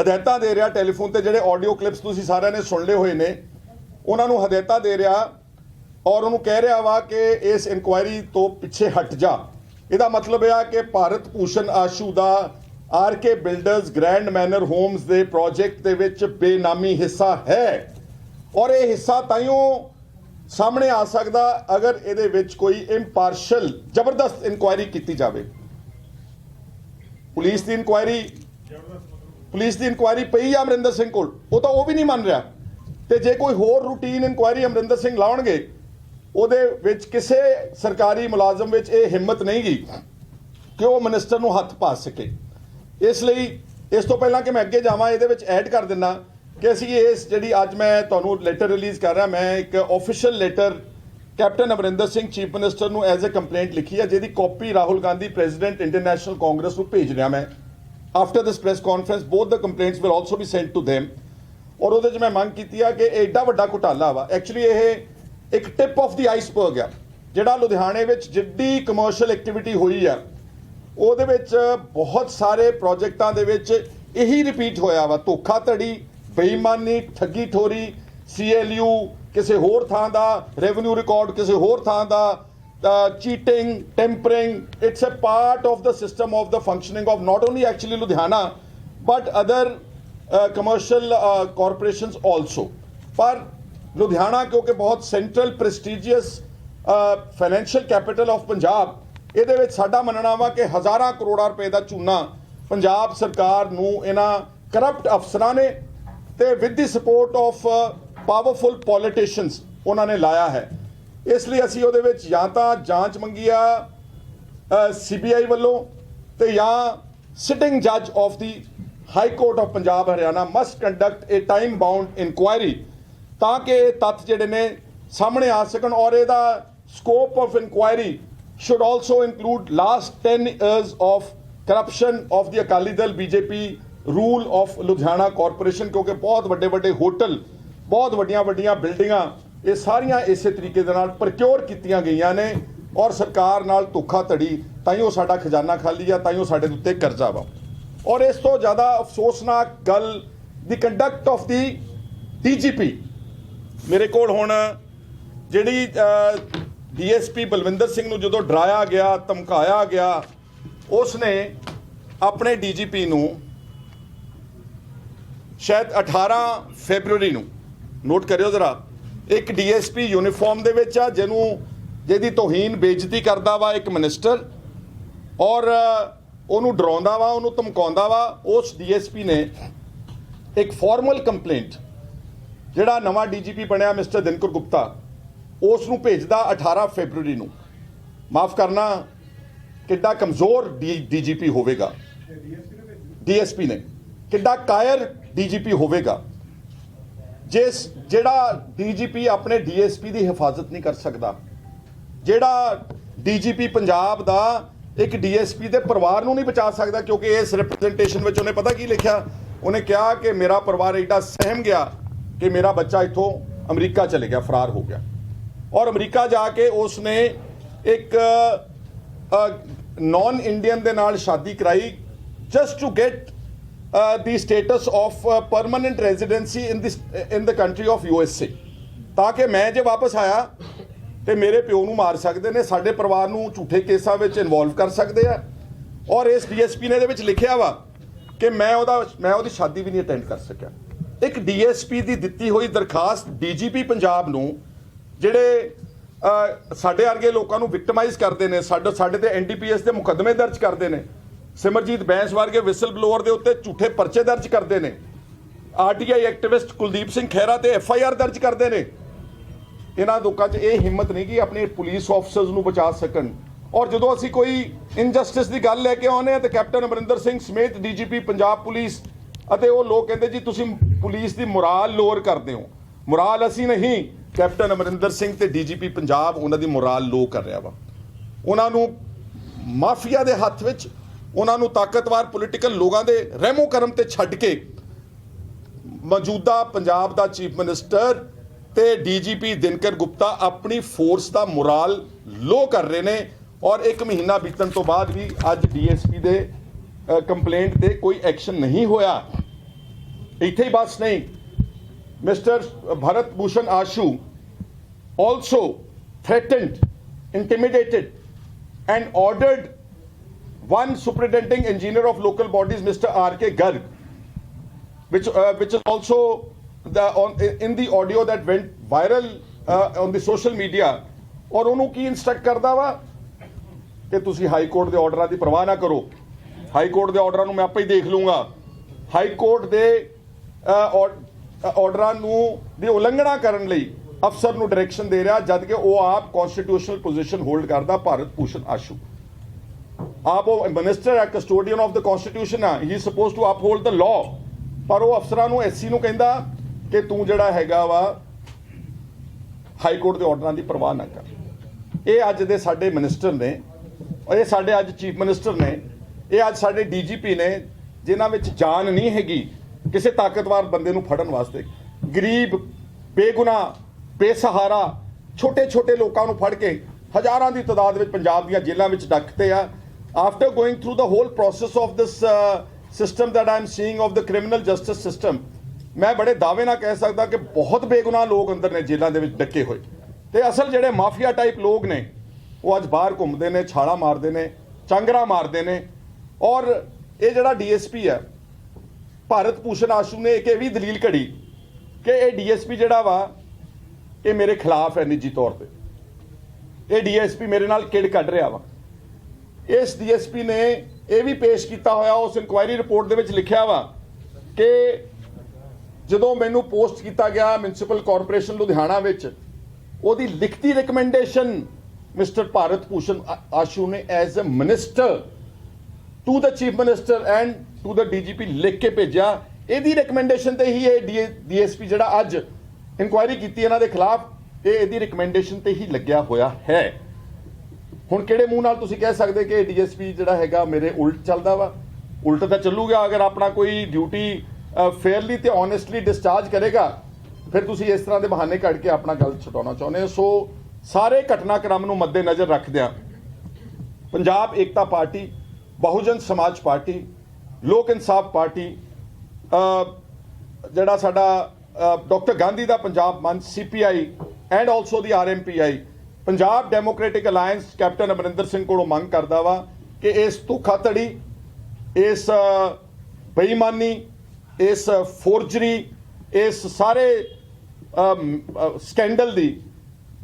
ਹਦਾਇਤਾਂ ਦੇ ਰਿਹਾ ਟੈਲੀਫੋਨ ਤੇ ਜਿਹੜੇ ਆਡੀਓ ਕਲਿੱਪਸ ਤੁਸੀਂ ਸਾਰਿਆਂ ਨੇ ਸੁਣ ਲਏ ਹੋਏ ਨੇ। ਉਹਨਾਂ ਨੂੰ ਹਦਾਇਤਾਂ ਦੇ ਰਿਹਾ ਔਰ ਉਹਨੂੰ ਕਹਿ ਰਿਹਾ ਵਾ ਕਿ ਇਸ ਇਨਕੁਆਇਰੀ ਤੋਂ ਪਿੱਛੇ ਹਟ ਜਾ। ਇਹਦਾ ਮਤਲਬ ਇਹ ਆ ਕਿ ਭਾਰਤ ਭੂਸ਼ਣ ਆਸ਼ੂ ਦਾ RK builders Grand Manor Homes ਦੇ ਪ੍ਰੋਜੈਕਟ ਦੇ ਵਿੱਚ ਬੇਨਾਮੀ ਹਿੱਸਾ ਹੈ। ਔਰ ਇਹ ਹਿੱਸਾ ਤਾਈਓ ਸਾਹਮਣੇ ਆ ਸਕਦਾ ਅਗਰ ਇਹਦੇ ਵਿੱਚ ਕੋਈ ਇੰਪਾਰਸ਼ਲ ਜ਼ਬਰਦਸਤ ਇਨਕੁਆਇਰੀ ਕੀਤੀ ਜਾਵੇ। ਪੁਲਿਸ ਦੀ ਇਨਕੁਆਇਰੀ ਪੁਲਿਸ ਦੀ ਇਨਕੁਆਇਰੀ ਪਈ ਆ ਅਮਰਿੰਦਰ ਸਿੰਘ ਕੋਲ। ਉਹ ਤਾਂ ਉਹ ਵੀ ਨਹੀਂ ਮੰਨ ਰਿਹਾ। ਤੇ ਜੇ ਕੋਈ ਹੋਰ ਰੂਟੀਨ ਇਨਕੁਆਇਰੀ ਅਮਰਿੰਦਰ ਸਿੰਘ ਲਾਉਣਗੇ ਉਹਦੇ ਵਿੱਚ ਕਿਸੇ ਸਰਕਾਰੀ ਮੁਲਾਜ਼ਮ ਵਿੱਚ ਇਹ ਹਿੰਮਤ ਨਹੀਂ ਗਈ ਕਿ ਉਹ ਮਿਨਿਸਟਰ ਨੂੰ ਹੱਥ ਪਾ ਸਕੇ। ਇਸ ਲਈ ਇਸ ਤੋਂ ਪਹਿਲਾਂ ਕਿ ਮੈਂ ਅੱਗੇ ਜਾਵਾਂ, ਇਹਦੇ ਵਿੱਚ ਐਡ ਕਰ ਦਿੰਨਾ ਕਿ ਅਸੀਂ ਇਸ ਜਿਹੜੀ ਅੱਜ ਮੈਂ ਤੁਹਾਨੂੰ ਲੈਟਰ ਰਿਲੀਜ਼ ਕਰ ਰਿਹਾ, ਮੈਂ ਇੱਕ official letter captain Amarinder Singh chief minister ਨੂੰ ਐਜ਼ ਅ ਕੰਪਲੇਂਟ ਲਿਖੀ ਹੈ, ਜਿਹਦੀ copy Rahul Gandhi president international Congress ਨੂੰ ਭੇਜ ਰਿਹਾ ਮੈਂ। After this press conference both the complaints will also be sent to them ਔਰ ਉਹਦੇ 'ਚ ਮੈਂ ਮੰਗ ਕੀਤੀ ਆ ਕਿ ਇਹ ਏਡਾ ਵੱਡਾ ਘੁਟਾਲਾ ਵਾ। ਐਕਚੁਅਲੀ ਇਹ ਇੱਕ ਟਿਪ ਆਫ ਦੀ ਆਈਸਬਰਗ ਆ। ਜਿਹੜਾ ਲੁਧਿਆਣੇ ਵਿੱਚ ਜਿੱਡੀ ਕਮਰਸ਼ੀਅਲ ਐਕਟੀਵਿਟੀ ਹੋਈ ਆ, ਉਹਦੇ ਵਿੱਚ ਬਹੁਤ ਸਾਰੇ ਪ੍ਰੋਜੈਕਟਾਂ ਦੇ ਵਿੱਚ ਇਹੀ ਰਿਪੀਟ ਹੋਇਆ ਵਾ। ਧੋਖਾਧੜੀ, ਬੇਈਮਾਨੀ ਠੱਗੀ ਠੋਰੀ ਸੀਐਲਯੂ ਕਿਸੇ ਹੋਰ ਥਾਂ ਦਾ ਰੈਵਨਿਊ ਰਿਕਾਰਡ ਕਿਸੇ ਹੋਰ ਥਾਂ ਦਾ cheating tampering it's a part of the system of the functioning of not only actually Ludhiana but other commercial corporations also ਪਰ ਲੁਧਿਆਣਾ, ਕਿਉਂਕਿ ਬਹੁਤ central prestigious financial capital of Punjab, ਇਹਦੇ ਵਿੱਚ ਸਾਡਾ ਮੰਨਣਾ ਵਾ ਕਿ ਹਜ਼ਾਰਾਂ ਕਰੋੜਾਂ ਰੁਪਏ ਦਾ ਚੂਨਾ ਪੰਜਾਬ ਸਰਕਾਰ ਨੂੰ ਇਹਨਾਂ ਕਰਪਟ ਅਫਸਰਾਂ ਨੇ ਤੇ with the support of powerful politicians ਉਹਨਾਂ ਨੇ ਲਾਇਆ ਹੈ। ਇਸ ਲਈ ਅਸੀਂ ਉਹਦੇ ਵਿੱਚ ਜਾਂ ਤਾਂ ਜਾਂਚ ਮੰਗੀ ਆ ਸੀਬੀਆਈ ਵੱਲੋਂ ਤੇ ਜਾਂ ਸਿਟਿੰਗ ਜੱਜ of the high court of Punjab Haryana must conduct a time bound inquiry ਤਾਂ ਕਿ ਇਹ ਤੱਥ ਜਿਹੜੇ ਨੇ ਸਾਹਮਣੇ ਆ ਸਕਣ ਔਰ ਇਹਦਾ scope of inquiry should also include last 10 years of corruption of the Akali Dal BJP rule of Ludhiana corporation ਕਿਉਂਕਿ ਬਹੁਤ ਵੱਡੇ ਵੱਡੇ ਹੋਟਲ, ਬਹੁਤ ਵੱਡੀਆਂ ਵੱਡੀਆਂ ਬਿਲਡਿੰਗਾਂ ਇਹ ਸਾਰੀਆਂ ਇਸੇ ਤਰੀਕੇ ਦੇ ਨਾਲ ਪ੍ਰਕਿਓਰ ਕੀਤੀਆਂ ਗਈਆਂ ਨੇ ਔਰ ਸਰਕਾਰ ਨਾਲ ਧੋਖਾਧੜੀ ਉਹ ਸਾਡਾ ਖਜ਼ਾਨਾ ਖਾਲੀ ਆ ਤਾਂ ਹੀ ਉਹ ਸਾਡੇ ਉੱਤੇ ਕਰਜ਼ਾ ਵਾ। ਔਰ ਇਸ ਤੋਂ ਜ਼ਿਆਦਾ ਅਫਸੋਸਨਾਕ ਗੱਲ the conduct of the DGP ਮੇਰੇ ਕੋਲ ਹੁਣ ਜਿਹੜੀ ਡੀਐਸਪੀ ਬਲਵਿੰਦਰ ਸਿੰਘ ਨੂੰ ਜਦੋਂ ਡਰਾਇਆ ਗਿਆ, ਧਮਕਾਇਆ ਗਿਆ ਉਸ ਨੇ ਆਪਣੇ ਡੀਜੀਪੀ ਨੂੰ ਸ਼ਾਇਦ 18 ਫੈਬਰੂਰੀ ਨੂੰ, ਨੋਟ ਕਰਿਓ ਜ਼ਰਾ, ਇੱਕ ਡੀਐਸਪੀ ਯੂਨੀਫਾਰਮ ਦੇ ਵਿੱਚ ਆ, ਜਿਹਨੂੰ, ਜਿਹਦੀ ਤੋਹੀਨ ਬੇਇੱਜ਼ਤੀ ਕਰਦਾ ਵਾ ਇੱਕ ਮਿਨਿਸਟਰ, ਔਰ ਉਹਨੂੰ ਡਰਾਉਂਦਾ ਵਾ, ਉਹਨੂੰ ਧਮਕਾਉਂਦਾ ਵਾ, ਉਸ ਡੀਐਸਪੀ ਨੇ ਇੱਕ ਫਾਰਮਲ ਕੰਪਲੇਂਟ ਜਿਹੜਾ ਨਵਾਂ ਡੀਜੀਪੀ ਬਣਿਆ ਮਿਸਟਰ ਦਿਨਕਰ ਗੁਪਤਾ ਉਸ ਨੂੰ ਭੇਜਦਾ 18 ਫੈਬਰੂਰੀ ਨੂੰ। ਮਾਫ ਕਰਨਾ, ਕਿੱਡਾ ਕਮਜ਼ੋਰ ਡੀਜੀਪੀ ਹੋਵੇਗਾ। ਡੀਐਸਪੀ ਨੇ। ਕਿੱਡਾ ਕਾਇਰ ਡੀਜੀਪੀ ਹੋਵੇਗਾ। ਜਿਸ, ਜਿਹੜਾ ਡੀਜੀਪੀ ਆਪਣੇ ਡੀਐਸਪੀ ਦੀ ਹਿਫਾਜ਼ਤ ਨਹੀਂ ਕਰ ਸਕਦਾ। ਜਿਹੜਾ ਡੀਜੀਪੀ ਪੰਜਾਬ ਦਾ ਇੱਕ ਡੀਐਸਪੀ ਦੇ ਪਰਿਵਾਰ ਨੂੰ ਨਹੀਂ ਬਚਾ ਸਕਦਾ, ਕਿਉਂਕਿ ਇਸ ਰਿਪਰੈਜ਼ੈਂਟੇਸ਼ਨ ਵਿੱਚ ਉਹਨੇ ਪਤਾ ਕੀ ਲਿਖਿਆ? ਉਹਨੇ ਕਿਹਾ ਕਿ ਮੇਰਾ ਪਰਿਵਾਰ ਐਡਾ ਸਹਿਮ ਗਿਆ। ਕਿ ਮੇਰਾ ਬੱਚਾ ਇੱਥੋਂ ਅਮਰੀਕਾ ਚਲੇ ਗਿਆ, ਫਰਾਰ ਹੋ ਗਿਆ। ਔਰ ਅਮਰੀਕਾ ਜਾ ਕੇ ਉਸਨੇ ਇੱਕ ਨਾਨ ਇੰਡੀਅਨ ਦੇ ਨਾਲ ਸ਼ਾਦੀ ਕਰਾਈ just to get the status of permanent residency in this in the country of a ਤਾਂ ਕਿ ਮੈਂ ਜੇ ਵਾਪਸ ਆਇਆ, ਤੇ ਮੇਰੇ ਪਿਓ ਨੂੰ ਮਾਰ ਸਕਦੇ ਨੇ, ਸਾਡੇ ਪਰਿਵਾਰ ਨੂੰ ਝੂਠੇ ਕੇਸਾਂ ਵਿੱਚ ਇਨਵੋਲਵ ਕਰ ਸਕਦੇ ਆ। ਔਰ ਇਸ ਡੀਐਸਪੀ ਨੇ ਇਹਦੇ ਵਿੱਚ ਲਿਖਿਆ ਵਾ ਕਿ ਮੈਂ ਉਹਦਾ, ਮੈਂ ਉਹਦੀ ਸ਼ਾਦੀ ਵੀ ਨਹੀਂ ਅਟੈਂਡ ਕਰ ਸਕਿਆ। ਇੱਕ ਡੀਐਸਪੀ ਦੀ ਦਿੱਤੀ ਹੋਈ ਦਰਖਾਸਤ ਡੀਜੀਪੀ ਪੰਜਾਬ ਨੂੰ, ਜਿਹੜੇ ਸਾਡੇ ਵਰਗੇ ਲੋਕਾਂ ਨੂੰ ਵਿਕਟਮਾਈਜ਼ ਕਰਦੇ ਨੇ, ਸਾਡੇ ਸਾਡੇ ਤੇ ਐਨਡੀਪੀਐਸ ਦੇ ਮੁਕੱਦਮੇ ਦਰਜ ਕਰਦੇ ਨੇ, ਸਿਮਰਜੀਤ ਬੈਂਸ ਵਰਗੇ ਵਿਸਲ ਬਲੋਅਰ ਦੇ ਉੱਤੇ ਝੂਠੇ ਪਰਚੇ ਦਰਜ ਕਰਦੇ ਨੇ ਆਰਟੀਆਈ ਐਕਟਿਵਿਸਟ ਕੁਲਦੀਪ ਸਿੰਘ ਖਹਿਰਾ ਤੇ ਐਫਆਈਆਰ ਦਰਜ ਕਰਦੇ ਨੇ। ਇਹਨਾਂ ਲੋਕਾਂ 'ਚ ਇਹ ਹਿੰਮਤ ਨਹੀਂ ਕਿ ਆਪਣੇ ਪੁਲਿਸ ਆਫਸਰਸ ਨੂੰ ਬਚਾ ਸਕਣ। ਔਰ ਜਦੋਂ ਅਸੀਂ ਕੋਈ ਇਨਜਸਟਿਸ ਦੀ ਗੱਲ ਲੈ ਕੇ ਆਉਂਦੇ ਆ ਤੇ ਕੈਪਟਨ ਅਮਰਿੰਦਰ ਸਿੰਘ ਸਮੇਤ ਡੀਜੀਪੀ ਪੰਜਾਬ ਪੁਲਿਸ ਅਤੇ ਉਹ ਲੋਕ ਕਹਿੰਦੇ ਜੀ, ਤੁਸੀਂ ਪੁਲਿਸ ਦੀ ਮੁਰਾਲ ਲੋਅਰ ਕਰਦੇ ਹੋ। ਮੁਰਾਲ ਅਸੀਂ ਨਹੀਂ। ਕੈਪਟਨ ਅਮਰਿੰਦਰ ਸਿੰਘ ਤੇ ਡੀਜੀਪੀ ਪੰਜਾਬ, ਉਹਨਾਂ ਦੀ ਮੁਰਾਲ ਲੋ ਕਰ ਰਿਹਾ ਵਾ। ਉਹਨਾਂ ਨੂੰ ਮਾਫੀਆ ਦੇ ਹੱਥ ਵਿੱਚ, ਉਹਨਾਂ ਨੂੰ ਤਾਕਤਵਰ ਪੋਲੀਟੀਕਲ ਲੋਕਾਂ ਦੇ ਰਹਿਮੋ ਕਰਮ ਤੇ ਛੱਡ ਕੇ ਮੌਜੂਦਾ ਪੰਜਾਬ ਦਾ ਚੀਫ ਮਿਨਿਸਟਰ ਤੇ ਡੀਜੀਪੀ ਦਿਨਕਰ ਗੁਪਤਾ ਆਪਣੀ ਫੋਰਸ ਦਾ ਮੁਰਾਲ ਲੋ ਕਰ ਰਹੇ ਨੇ। ਔਰ ਇੱਕ ਮਹੀਨਾ ਬੀਤਣ ਤੋਂ ਬਾਅਦ ਵੀ ਅੱਜ ਡੀਐਸਪੀ ਦੇ ਕੰਪਲੇਂਟ ਤੇ ਕੋਈ ਐਕਸ਼ਨ ਨਹੀਂ ਹੋਇਆ ਇੱਥੇ ਹੀ ਬਸ ਨਹੀਂ mister Bharat Bhushan Ashu also threatened, intimidated, and ordered one superintending engineer of local bodies, Mr. R.K. Garg, which uh, which is also the on in the audio that went viral uh, on the social media, ਔਰ ਉਹਨੂੰ ਕੀ ਇਨਸਟਰਕਟ ਕਰਦਾ ਵਾ ਕਿ ਤੁਸੀਂ high court ਦੇ ਆਰਡਰਾਂ ਦੀ ਪਰਵਾਹ ਨਾ ਕਰੋ ਹਾਈ ਕੋਰਟ ਦੇ ਆਰਡਰਾਂ ਨੂੰ ਮੈਂ ਆਪੇ ਹੀ ਦੇਖ ਲੂੰਗਾ ਹਾਈ ਕੋਰਟ ਦੇ ਆਰਡਰਾਂ ਨੂੰ, ਦੀ ਉਲੰਘਣਾ ਕਰਨ ਲਈ ਅਫਸਰ ਨੂੰ ਡਾਇਰੈਕਸ਼ਨ ਦੇ ਰਿਹਾ, ਜਦ ਕਿ ਉਹ ਆਪ ਕਨਸਟੀਟਿਊਸ਼ਨਲ ਪੋਜੀਸ਼ਨ ਹੋਲਡ ਕਰਦਾ, ਭਾਰਤ ਭੂਸ਼ਣ ਆਸ਼ੂ। ਆਪ ਉਹ ਮਿਨਿਸਟਰ ਹੈ ਕਸਟੋਡੀਅਨ ਆਫ ਦ ਕਨਸਟੀਟਿਊਸ਼ਨ ਆ he suppose to uphold the law ਪਰ ਉਹ ਅਫਸਰਾਂ ਨੂੰ ਐਸਸੀ ਨੂੰ ਕਹਿੰਦਾ ਕਿ ਤੂੰ ਜਿਹੜਾ ਹੈਗਾ ਵਾ, ਹਾਈ ਕੋਰਟ ਦੇ ਆਰਡਰਾਂ ਦੀ ਪਰਵਾਹ ਨਾ ਕਰ। ਇਹ ਅੱਜ ਦੇ ਸਾਡੇ ਮਿਨਿਸਟਰ ਨੇ, ਇਹ ਸਾਡੇ ਅੱਜ ਚੀਫ ਮਿਨਿਸਟਰ ਨੇ ਇਹ ਅੱਜ ਸਾਡੇ ਡੀਜੀਪੀ ਨੇ, ਜਿਨ੍ਹਾਂ ਵਿੱਚ ਜਾਨ ਨਹੀਂ ਹੈਗੀ, ਕਿਸੇ ਤਾਕਤਵਰ ਬੰਦੇ ਨੂੰ ਫੜਨ ਵਾਸਤੇ, ਗਰੀਬ, ਬੇਗੁਨਾਹ, ਬੇਸਹਾਰਾ ਛੋਟੇ ਛੋਟੇ ਲੋਕਾਂ ਨੂੰ ਫੜ ਕੇ ਹਜ਼ਾਰਾਂ ਦੀ ਤਾਦਾਦ ਵਿੱਚ ਪੰਜਾਬ ਦੀਆਂ ਜੇਲ੍ਹਾਂ ਵਿੱਚ ਡੱਕਤੇ ਆ। After going through the whole process of this system that I seeing seeing the the justice system ਮੈਂ ਬੜੇ ਦਾਅਵੇ ਨਾਲ ਕਹਿ ਸਕਦਾ ਕਿ ਬਹੁਤ ਬੇਗੁਨਾਹ ਲੋਕ ਅੰਦਰ ਨੇ ਜੇਲ੍ਹਾਂ ਦੇ ਵਿੱਚ ਡੱਕੇ ਹੋਏ। ਤੇ ਅਸਲ ਜਿਹੜੇ ਮਾਫੀਆ ਟਾਈਪ ਲੋਕ ਨੇ, ਉਹ ਅੱਜ ਬਾਹਰ ਘੁੰਮਦੇ ਨੇ, ਛਾਲਾ ਮਾਰਦੇ ਨੇ, ਚਾਂਗਰਾ ਮਾਰਦੇ ਨੇ ਔਰ ਇਹ ਜਿਹੜਾ ਡੀਐਸਪੀ ਹੈ, ਭਾਰਤ ਭੂਸ਼ਣ ਆਸ਼ੂ ਨੇ ਇੱਕ ਇਹ ਵੀ ਦਲੀਲ ਘੜੀ ਕਿ ਇਹ ਡੀਐਸਪੀ ਜਿਹੜਾ ਵਾ, ਇਹ ਮੇਰੇ ਖਿਲਾਫ ਹੈ ਨਿੱਜੀ ਤੌਰ ਤੇ। ਇਹ ਡੀਐਸਪੀ ਮੇਰੇ ਨਾਲ ਕਿੜ ਕੱਢ ਰਿਹਾ ਵਾ। ਇਸ ਡੀਐਸਪੀ ਨੇ ਇਹ ਵੀ ਪੇਸ਼ ਕੀਤਾ ਹੋਇਆ, ਉਸ ਇਨਕੁਆਇਰੀ ਰਿਪੋਰਟ ਦੇ ਵਿੱਚ ਲਿਖਿਆ ਵਾ ਕਿ ਜਦੋਂ ਮੈਨੂੰ ਪੋਸਟ ਕੀਤਾ ਗਿਆ ਮਿਊਨਿਸਪਲ ਕਾਰਪੋਰੇਸ਼ਨ ਲੁਧਿਆਣਾ ਵਿੱਚ, ਉਹਦੀ ਲਿਖਤੀ ਰეკਮੈਂਡੇਸ਼ਨ ਮਿਸਟਰ ਭਾਰਤ ਭੂਸ਼ਣ ਆਸ਼ੂ ਨੇ as a minister to the chief minister and to the DGP ਲਿਖ ਕੇ ਭੇਜਿਆ। ਇਹਦੀ ਰეკਮੈਂਡੇਸ਼ਨ ਤੇ ਹੀ ਇਹ ਡੀਐਸਪੀ ਜਿਹੜਾ ਅੱਜ ਇਨਕੁਆਇਰੀ ਕੀਤੀ ਇਹਨਾਂ ਦੇ ਖਿਲਾਫ, ਇਹ ਇਹਦੀ ਰეკਮੈਂਡੇਸ਼ਨ ਤੇ ਹੀ ਲੱਗਿਆ ਹੋਇਆ ਹੈ। ਹੁਣ ਕਿਹੜੇ ਮੂੰਹ ਨਾਲ ਤੁਸੀਂ ਕਹਿ ਸਕਦੇ ਕਿ ਡੀਐਸਪੀ ਜਿਹੜਾ ਹੈਗਾ ਮੇਰੇ ਉਲਟ ਚੱਲਦਾ ਵਾ? ਉਲਟ ਤਾਂ ਚੱਲੂਗਾ, ਅਗਰ ਆਪਣਾ ਕੋਈ ਡਿਊਟੀ ਫੇਅਰਲੀ ਤੇ ਓਨੈਸਟਲੀ ਡਿਸਚਾਰਜ ਕਰੇਗਾ, ਫਿਰ ਤੁਸੀਂ ਇਸ ਤਰ੍ਹਾਂ ਦੇ ਬਹਾਨੇ ਕੱਢ ਕੇ ਆਪਣਾ ਗੱਲ ਛਟਾਉਣਾ ਚਾਹੁੰਦੇ ਹੋ। ਸੋ, ਸਾਰੇ ਘਟਨਾਕ੍ਰਮ ਨੂੰ ਮੱਦੇ ਨਜ਼ਰ ਰੱਖਦਿਆਂ ਪੰਜਾਬ ਏਕਤਾ ਪਾਰਟੀ ਬਹੁਜਨ ਸਮਾਜ ਪਾਰਟੀ, ਲੋਕ ਇਨਸਾਫ ਪਾਰਟੀ ਜਿਹੜਾ ਸਾਡਾ doctor Gandhi the Punjab Manch CPI and also the RMPI Punjab Democratic Alliance captain Amarinder Singh ਕੋਲੋਂ ਮੰਗ ਕਰਦਾ ਵਾ ਕਿ ਇਸ ਧੋਖਾਧੜੀ, ਇਸ ਬੇਈਮਾਨੀ, ਇਸ ਫੋਰਜਰੀ ਇਸ ਸਾਰੇ ਸਕੈਂਡਲ ਦੀ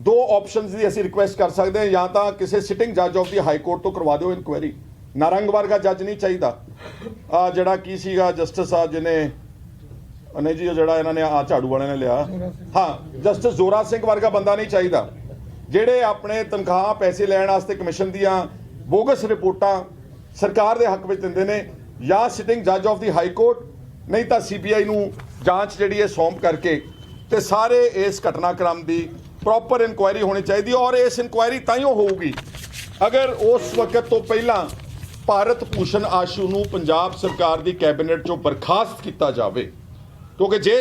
ਦੋ ਆਪਸ਼ਨਸ ਦੀ ਅਸੀਂ ਰਿਕੁਐਸਟ ਕਰ ਸਕਦੇ ਹਾਂ। ਜਾਂ ਤਾਂ ਕਿਸੇ ਸਿਟਿੰਗ ਜੱਜ ਆਫ ਦੀ ਹਾਈ ਕੋਰਟ ਤੋਂ ਕਰਵਾ ਦਿਓ ਇਨਕੁਆਇਰੀ ਨਾਰੰਗ ਵਰਗਾ ਜੱਜ ਨਹੀਂ ਚਾਹੀਦਾ। ਆ ਜਿਹੜਾ ਕੀ ਸੀਗਾ ਜਸਟਿਸ ਆ ਜਿਹਨੇ ਨਹੀਂ ਜੀ, ਉਹ ਜਿਹੜਾ ਇਹਨਾਂ ਨੇ ਆ ਝਾੜੂ ਵਾਲਿਆਂ ਨੇ ਲਿਆ। ਹਾਂ, ਜਸਟਿਸ ਜ਼ੋਰਾ ਸਿੰਘ ਵਰਗਾ ਬੰਦਾ ਨਹੀਂ ਚਾਹੀਦਾ। ਜਿਹੜੇ ਆਪਣੇ ਤਨਖਾਹ ਪੈਸੇ ਲੈਣ ਵਾਸਤੇ ਕਮਿਸ਼ਨ ਦੀਆਂ ਬੋਗਸ ਰਿਪੋਰਟਾਂ ਸਰਕਾਰ ਦੇ ਹੱਕ ਵਿੱਚ ਦਿੰਦੇ ਨੇ ਜਾਂ ਸਿਟਿੰਗ ਜੱਜ ਆਫ ਦੀ ਹਾਈ ਕੋਰਟ ਨਹੀਂ ਤਾਂ ਸੀਬੀਆਈ ਨੂੰ ਜਾਂਚ ਜਿਹੜੀ ਹੈ ਸੌਂਪ ਕਰਕੇ ਤੇ ਸਾਰੇ ਇਸ ਘਟਨਾਕ੍ਰਮ ਦੀ ਪ੍ਰੋਪਰ ਇਨਕੁਆਇਰੀ ਹੋਣੀ ਚਾਹੀਦੀ ਔਰ ਇਸ ਇਨਕੁਆਇਰੀ ਤਾਂ ਹੀ ਹੋਊਗੀ। ਅਗਰ ਉਸ ਵਕਤ ਤੋਂ ਪਹਿਲਾਂ ਭਾਰਤ ਭੂਸ਼ਣ ਆਸ਼ੂ ਨੂੰ ਪੰਜਾਬ ਸਰਕਾਰ ਦੀ ਕੈਬਨਿਟ ਚੋਂ ਬਰਖਾਸਤ ਕੀਤਾ ਜਾਵੇ। ਕਿਉਂਕਿ ਜੇ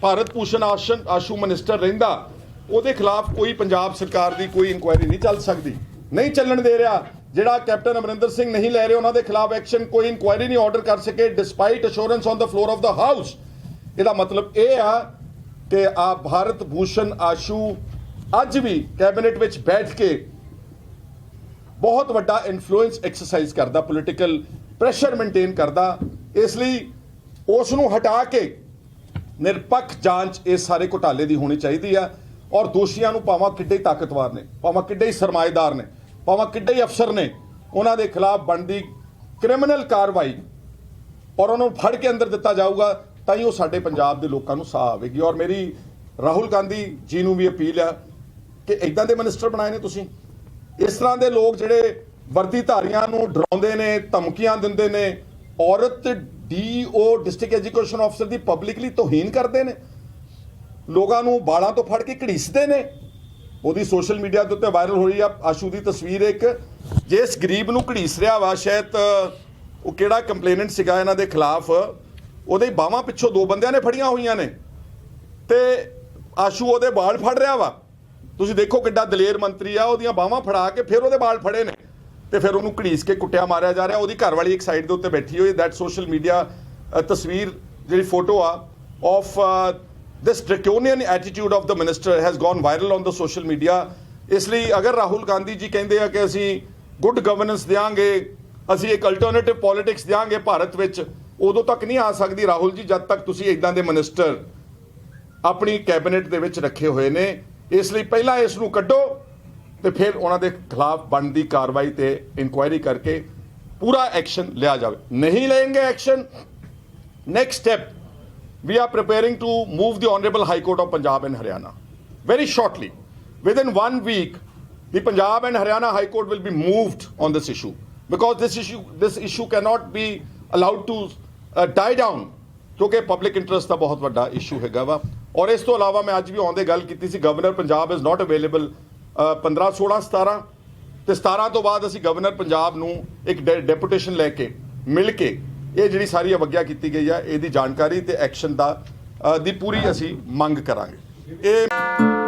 ਭਾਰਤ ਭੂਸ਼ਣ ਆਸ਼ਨ ਆਸ਼ੂ ਮਿਨਿਸਟਰ ਰਹਿੰਦਾ, ਉਹਦੇ ਖਿਲਾਫ ਕੋਈ ਪੰਜਾਬ ਸਰਕਾਰ ਦੀ ਕੋਈ ਇਨਕੁਆਇਰੀ ਨਹੀਂ ਚੱਲ ਸਕਦੀ। ਨਹੀਂ ਚੱਲਣ ਦੇ ਰਿਹਾ, ਜਿਹੜਾ ਕੈਪਟਨ ਅਮਰਿੰਦਰ ਸਿੰਘ ਨਹੀਂ ਲੈ ਰਹੇ, ਉਹਨਾਂ ਦੇ ਖਿਲਾਫ ਐਕਸ਼ਨ ਕੋਈ ਇਨਕੁਆਇਰੀ ਨਹੀਂ ਆਰਡਰ ਕਰ ਸਕੇ despite assurance on the floor of the house ਇਹਦਾ ਮਤਲਬ ਇਹ ਆ ਕਿ ਆ ਭਾਰਤ ਭੂਸ਼ਣ ਆਸ਼ੂ ਅੱਜ ਵੀ ਕੈਬਨਿਟ ਵਿੱਚ ਬੈਠ ਕੇ ਬਹੁਤ ਵੱਡਾ ਇਨਫਲੂਐਂਸ ਐਕਸਰਸਾਈਜ਼ ਕਰਦਾ ਪੋਲਿਟੀਕਲ ਪ੍ਰੈਸ਼ਰ ਮੇਨਟੇਨ ਕਰਦਾ। ਇਸ ਲਈ ਉਸ ਨੂੰ ਹਟਾ ਕੇ ਨਿਰਪੱਖ ਜਾਂਚ ਇਸ ਸਾਰੇ ਘੁਟਾਲੇ ਦੀ ਹੋਣੀ ਚਾਹੀਦੀ ਆ। ਔਰ ਦੋਸ਼ੀਆਂ ਨੂੰ ਭਾਵੇਂ ਕਿੱਡੇ ਹੀ ਤਾਕਤਵਰ ਨੇ, ਭਾਵੇਂ ਕਿੱਡੇ ਹੀ ਸਰਮਾਏਦਾਰ ਨੇ, ਭਾਵੇਂ ਕਿੱਡੇ ਹੀ ਅਫਸਰ ਨੇ, ਉਹਨਾਂ ਦੇ ਖਿਲਾਫ ਬਣਦੀ ਕ੍ਰਿਮੀਨਲ ਕਾਰਵਾਈ। ਔਰ ਉਹਨਾਂ ਨੂੰ ਫੜ ਕੇ ਅੰਦਰ ਦਿੱਤਾ ਜਾਊਗਾ, ਤਾਂ ਹੀ ਉਹ ਸਾਡੇ ਪੰਜਾਬ ਦੇ ਲੋਕਾਂ ਨੂੰ ਸਾਹ ਆਵੇਗੀ। ਔਰ ਮੇਰੀ ਰਾਹੁਲ ਗਾਂਧੀ ਜੀ ਨੂੰ ਵੀ ਅਪੀਲ ਆ ਕਿ ਇਦਾਂ ਦੇ ਮਿਨਿਸਟਰ ਬਣਾਏ ਨੇ ਤੁਸੀਂ। ਇਸ ਤਰ੍ਹਾਂ ਦੇ ਲੋਕ ਜਿਹੜੇ ਵਰਦੀਧਾਰੀਆਂ ਨੂੰ ਡਰਾਉਂਦੇ ਨੇ, ਧਮਕੀਆਂ ਦਿੰਦੇ ਨੇ, ਔਰਤ ਡੀਓ ਡਿਸਟ੍ਰਿਕਟ ਐਜੂਕੇਸ਼ਨ ਅਫਸਰ ਦੀ ਪਬਲਿਕਲੀ ਤੋਹੀਨ ਕਰਦੇ ਨੇ। ਲੋਕਾਂ ਨੂੰ ਬਾਲਾਂ ਤੋਂ ਫੜ ਕੇ ਘੜੀਸਦੇ ਨੇ। ਉਹਦੀ ਸੋਸ਼ਲ ਮੀਡੀਆ ਦੇ ਉੱਤੇ ਵਾਇਰਲ ਹੋਈ ਆ, ਆਸ਼ੂ ਦੀ ਤਸਵੀਰ ਇੱਕ। ਜਿਸ ਗਰੀਬ ਨੂੰ ਘੜੀਸ ਰਿਹਾ ਵਾ, ਸ਼ਾਇਦ ਉਹ ਕਿਹੜਾ ਕੰਪਲੇਨੈਂਟ ਸੀਗਾ ਇਹਨਾਂ ਦੇ ਖਿਲਾਫ? ਉਹਦੇ ਬਾਹਾਂ ਪਿੱਛੋਂ ਦੋ ਬੰਦਿਆਂ ਨੇ ਫੜੀਆਂ ਹੋਈਆਂ ਨੇ। ਤੇ ਆਸ਼ੂ ਉਹਦੇ ਬਾਲ ਫੜ ਰਿਹਾ ਵਾ। ਤੁਸੀਂ ਦੇਖੋ ਕਿੱਡਾ ਦਲੇਰ ਮੰਤਰੀ ਆ, ਉਹਦੀਆਂ ਬਾਹਾਂ ਫੜਾ ਕੇ ਫਿਰ ਉਹਦੇ ਬਾਲ ਫੜੇ ਨੇ। ਤੇ ਫਿਰ ਉਹਨੂੰ ਘੜੀਸ ਕੇ ਕੁੱਟਿਆ ਮਾਰਿਆ ਜਾ ਰਿਹਾ। ਉਹਦੀ ਘਰ ਵਾਲੀ ਇੱਕ ਸਾਈਡ ਦੇ ਉੱਤੇ ਬੈਠੀ ਹੋਈ ਦੈਟ ਸੋਸ਼ਲ ਮੀਡੀਆ ਤਸਵੀਰ, ਜਿਹੜੀ ਫੋਟੋ ਆ of this draconian attitude of the minister has gone viral on the social media ਇਸ ਲਈ ਅਗਰ ਰਾਹੁਲ ਗਾਂਧੀ ਜੀ ਕਹਿੰਦੇ ਆ ਕਿ ਅਸੀਂ ਗੁੱਡ ਗਵਰਨੈਂਸ ਦੇਾਂਗੇ ਅਸੀਂ ਇੱਕ ਅਲਟਰਨੇਟਿਵ ਪੋਲਿਟਿਕਸ ਦੇਾਂਗੇ ਭਾਰਤ ਵਿੱਚ, ਉਦੋਂ ਤੱਕ ਨਹੀਂ ਆ ਸਕਦੀ ਰਾਹੁਲ ਜੀ ਜਦ ਤੱਕ ਤੁਸੀਂ ਇਦਾਂ ਦੇ ਮਿਨਿਸਟਰ ਆਪਣੀ ਕੈਬਨਿਟ ਦੇ ਵਿੱਚ ਰੱਖੇ ਹੋਏ ਨੇ। ਇਸ ਲਈ ਪਹਿਲਾਂ ਇਸ ਨੂੰ ਕੱਢੋ ਤੇ ਫਿਰ ਉਹਨਾਂ ਦੇ ਖਿਲਾਫ ਬਣਦੀ ਕਾਰਵਾਈ ਤੇ ਇਨਕੁਆਇਰੀ ਕਰਕੇ ਪੂਰਾ ਐਕਸ਼ਨ ਲਿਆ ਜਾਵੇ ਨਹੀਂ ਲੈਣਗੇ action next step we are preparing to move the honorable high court of punjab and haryana very shortly within one week the punjab and haryana high court will be moved on this issue because this issue this issue cannot be allowed to uh, die down ਕਿਉਂਕਿ public interest ਦਾ ਬਹੁਤ ਵੱਡਾ issue ਹੈਗਾ ਵਾ ਔਰ ਇਸ ਤੋਂ ਇਲਾਵਾ ਮੈਂ ਅੱਜ ਵੀ ਆਉਂਦੇ ਗੱਲ ਕੀਤੀ ਸੀ governor Punjab is not available 15 16 17 ਤੇ 17 ਤੋਂ ਬਾਅਦ ਅਸੀਂ ਗਵਰਨਰ ਪੰਜਾਬ ਨੂੰ ਇੱਕ ਡੈਪੂਟੇਸ਼ਨ ਲੈ ਕੇ, ਮਿਲ ਕੇ ਇਹ ਜਿਹੜੀ ਸਾਰੀ ਅਵਗਿਆ ਕੀਤੀ ਗਈ ਆ, ਇਹਦੀ ਜਾਣਕਾਰੀ ਤੇ ਐਕਸ਼ਨ ਦਾ ਦੀ ਪੂਰੀ ਅਸੀਂ ਮੰਗ ਕਰਾਂਗੇ। ਇਹ